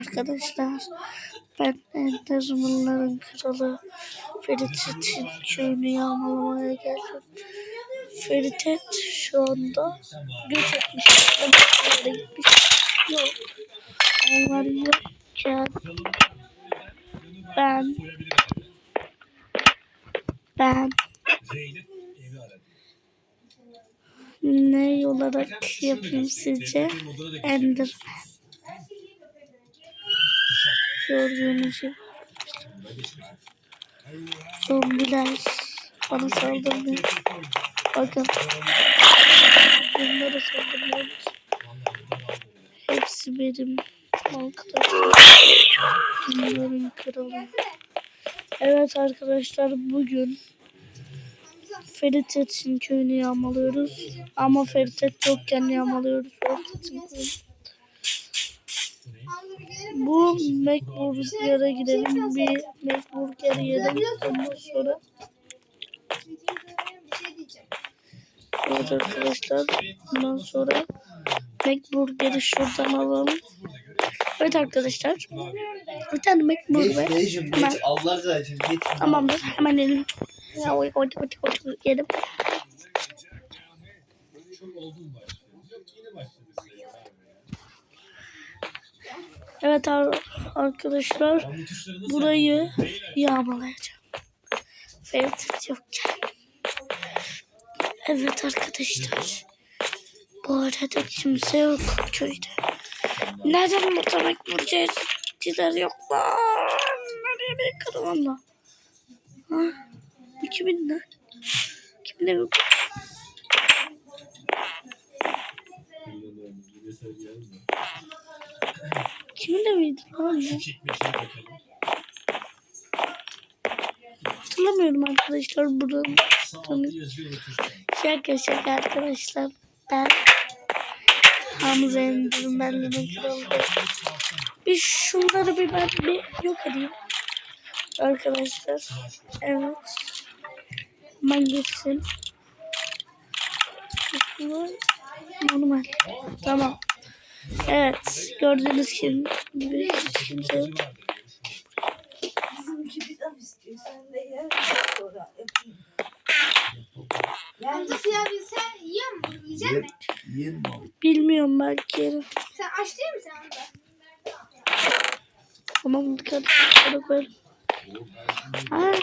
Arkadaşlar ben Ender Mırların kralı Ferit'in köyünü yağmalamaya geldim. Ferit şu anda göç etmiş. Yere gitmiş. Yok. Onlar yokken ben ben ne olarak yapayım sizce? Ender Gördüğünüz gibi. Zombiler bana saldırmıyor. Bakın. Bunlara saldırmıyor. Hepsi benim arkadaşlarım. Bunların kralı. Evet arkadaşlar bugün Feritet'in köyünü yağmalıyoruz. Ama Feritet yokken yağmalıyoruz. Feritet'in köyünü. Bu McBurger'a gidelim. Bir McBurger yiyelim. Ondan sonra evet arkadaşlar. Bundan sonra McBurger'i şuradan alalım. Evet arkadaşlar. Bir tane. Geç Beyciğim Hemen. Tamamdır. Hemen yiyelim. Ya, oy, oy, oy, oy, Yedim. Evet ar- arkadaşlar. Burayı yağmalayacağım. Ferit yokken. Evet arkadaşlar. Bu arada kimse yok köyde. Neden burada McBurger'ciler yoklar? Nereye bir karavanla? Ha? Bu kimin lan? Kimin evi bu? Lan bu? Hatırlamıyorum arkadaşlar buranın. Şaka şaka arkadaşlar. Ben Hamza Ender'in benliğine kralı. Bir şunları bir ben bir yok edeyim. Arkadaşlar. Evet. Hemen geçsin. Normal. Tamam. Evet. Gördüğünüz gibi kimse yok. Sen. Bilmiyorum belki yerim. Sen aç değil Hamza? Tamam dikkat şöyle koyalım. Aa,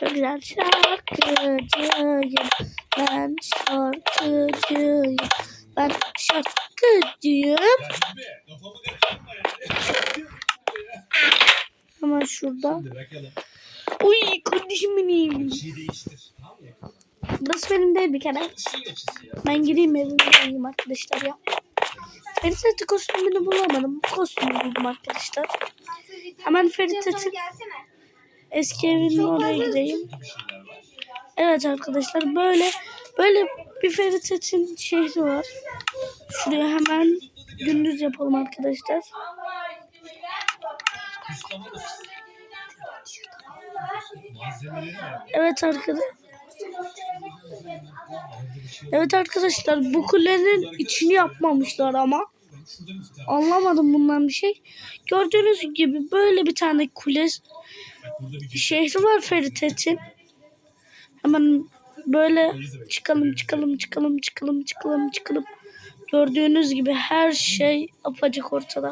çok güzel şarkıcıyım. Ben şarkıcıyım. Ben şarkıcıyım. Hemen şurada. Uy kardeşim benim. Burası benim değil bir kere. Ben gireyim evime yiyeyim arkadaşlar ya. Ferit'in kostümünü bulamadım. Bu kostümü buldum arkadaşlar. Hemen gelsene. eski evinin oraya gideyim. Evet arkadaşlar böyle böyle bir Ferit'in şehri var. Şuraya hemen gündüz yapalım arkadaşlar. Evet arkadaşlar. Evet arkadaşlar bu kulenin içini yapmamışlar ama. Anlamadım bundan bir şey. Gördüğünüz gibi böyle bir tane kule şehri var Ferit'in. Hemen böyle çıkalım çıkalım çıkalım çıkalım çıkalım çıkalım. Gördüğünüz gibi her şey apacık ortada.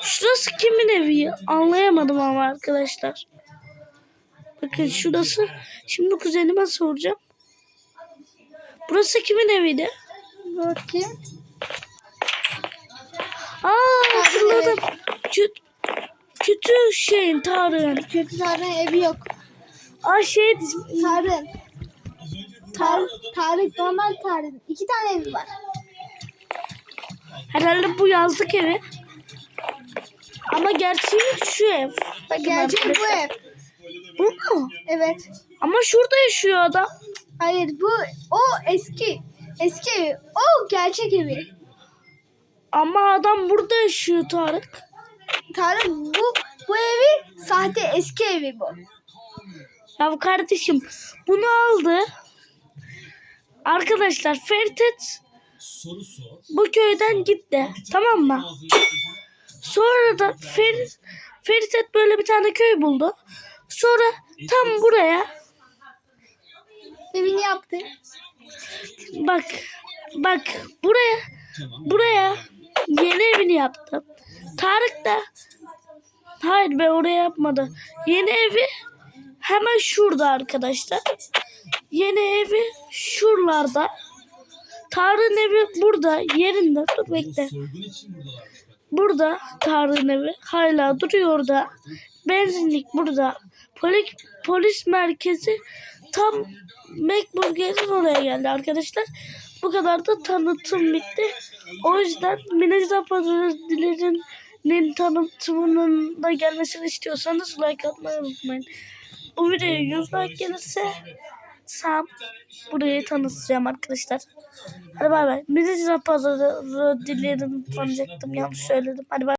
Şurası kimin evi? Anlayamadım ama arkadaşlar. Bakın şurası. Şimdi kuzenime soracağım. Burası kimin eviydi? Bakayım. Aa hatırladım. Kötü, kötü şeyin Tarık'ın. Kötü Tarık'ın evi yok. Aa şey Tarık. Tarık, Tarık normal Tarık'ın. İki tane evi var. herhalde bu yazlık evi. Ama gerçeği şu ev. Bakın Gerçek bu arkadaşlar. ev. Bu mu? Evet. Ama şurada yaşıyor adam. Hayır bu o eski. Eski evi. O gerçek evi. Ama adam burada yaşıyor Tarık. Tarık bu bu evi sahte eski evi bu. Ya kardeşim bunu aldı. Arkadaşlar Feritet Soru sor. bu köyden gitti. Tamam mı? Sonra da Ferit, Ferit böyle bir tane köy buldu. Sonra tam buraya Evini yaptı. bak bak buraya buraya yeni evini yaptı. Tarık da hayır be oraya yapmadı. Yeni evi hemen şurada arkadaşlar. Yeni evi şuralarda. Tarık'ın evi burada yerinde. Dur bekle. Burada Tarık'ın evi hala duruyor orada. Benzinlik burada. Polis, polis merkezi tam McBurger'in oraya geldi arkadaşlar. Bu kadar da tanıtım bitti. O yüzden Minajda Pazarı'nın tanıtımının da gelmesini istiyorsanız like atmayı unutmayın. Bu videoya 100 like gelirse Sam burayı tanıtacağım arkadaşlar. Hadi bay bay. Minajda Pazarı dilerini tanıyacaktım. Yanlış söyledim. Hadi bay